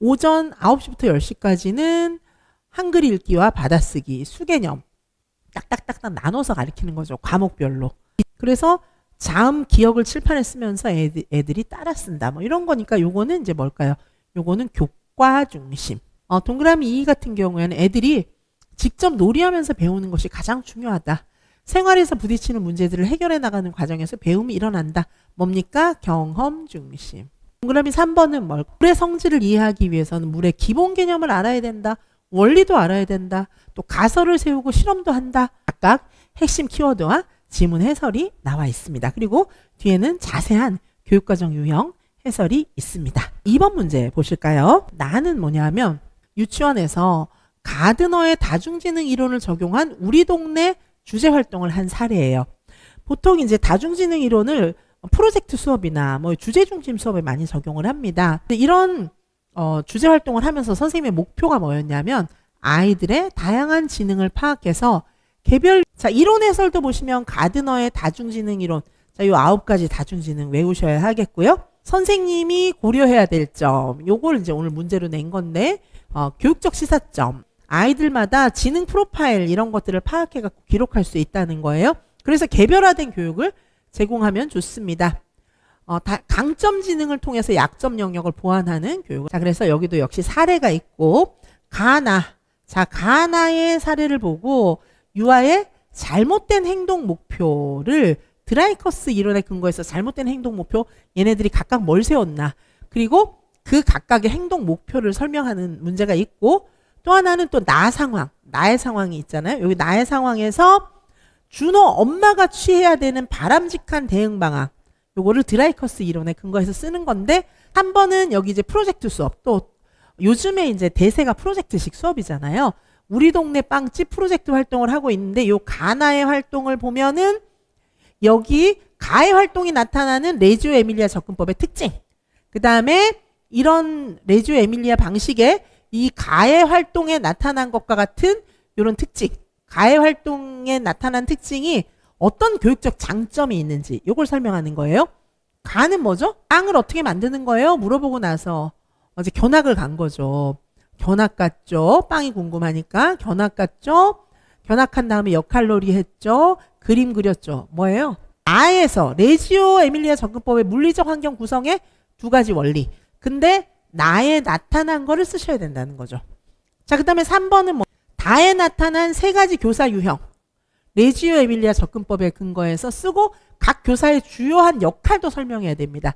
오전 9시부터 10시까지는 한글 읽기와 받아쓰기, 수개념 딱딱딱딱 나눠서 가르치는 거죠. 과목별로. 그래서 자음 기억을 칠판에 쓰면서 애들, 애들이 따라 쓴다. 뭐 이런 거니까 요거는 이제 뭘까요? 요거는 교과 중심. 어, 동그라미 2 같은 경우에는 애들이 직접 놀이하면서 배우는 것이 가장 중요하다. 생활에서 부딪히는 문제들을 해결해 나가는 과정에서 배움이 일어난다. 뭡니까? 경험 중심. 동그라미 3번은 뭘? 물의 성질을 이해하기 위해서는 물의 기본 개념을 알아야 된다. 원리도 알아야 된다. 또 가설을 세우고 실험도 한다. 각각 핵심 키워드와 지문 해설이 나와 있습니다. 그리고 뒤에는 자세한 교육과정 유형 해설이 있습니다. 2번 문제 보실까요? 나는 뭐냐면 유치원에서 가드너의 다중지능 이론을 적용한 우리 동네 주제 활동을 한 사례예요. 보통 이제 다중지능 이론을 프로젝트 수업이나 뭐 주제 중심 수업에 많이 적용을 합니다. 이런 어, 주제 활동을 하면서 선생님의 목표가 뭐였냐면 아이들의 다양한 지능을 파악해서 개별 자 이론 해설도 보시면 가드너의 다중지능 이론 자요 아홉 가지 다중지능 외우셔야 하겠고요. 선생님이 고려해야 될 점 요걸 이제 오늘 문제로 낸 건데 어, 교육적 시사점 아이들마다 지능 프로파일 이런 것들을 파악해 갖고 기록할 수 있다는 거예요. 그래서 개별화된 교육을 제공하면 좋습니다. 어, 다, 강점 지능을 통해서 약점 영역을 보완하는 교육. 자, 그래서 여기도 역시 사례가 있고 가나. 자, 가나의 사례를 보고 유아의 잘못된 행동 목표를 드라이커스 이론에 근거해서 잘못된 행동 목표 얘네들이 각각 뭘 세웠나 그리고 그 각각의 행동 목표를 설명하는 문제가 있고 또 하나는 또 나 상황 나의 상황이 있잖아요 여기 나의 상황에서 준호 엄마가 취해야 되는 바람직한 대응 방안 요거를 드라이커스 이론에 근거해서 쓰는 건데 한 번은 여기 이제 프로젝트 수업 또 요즘에 이제 대세가 프로젝트식 수업이잖아요. 우리 동네 빵집 프로젝트 활동을 하고 있는데 요 가나의 활동을 보면은 여기 가의 활동이 나타나는 레지오 에밀리아 접근법의 특징. 그 다음에 이런 레지오 에밀리아 방식의 이 가의 활동에 나타난 것과 같은 이런 특징. 가의 활동에 나타난 특징이 어떤 교육적 장점이 있는지 이걸 설명하는 거예요. 가는 뭐죠? 빵을 어떻게 만드는 거예요? 물어보고 나서 어제 견학을 간 거죠. 견학 갔죠. 빵이 궁금하니까 견학 갔죠. 견학한 다음에 역할놀이 했죠. 그림 그렸죠. 뭐예요? 아에서 레지오 에밀리아 접근법의 물리적 환경 구성의 두 가지 원리. 근데 나에 나타난 거를 쓰셔야 된다는 거죠. 자, 그 다음에 3번은 뭐 다에 나타난 세 가지 교사 유형. 레지오 에밀리아 접근법에 근거해서 쓰고 각 교사의 주요한 역할도 설명해야 됩니다.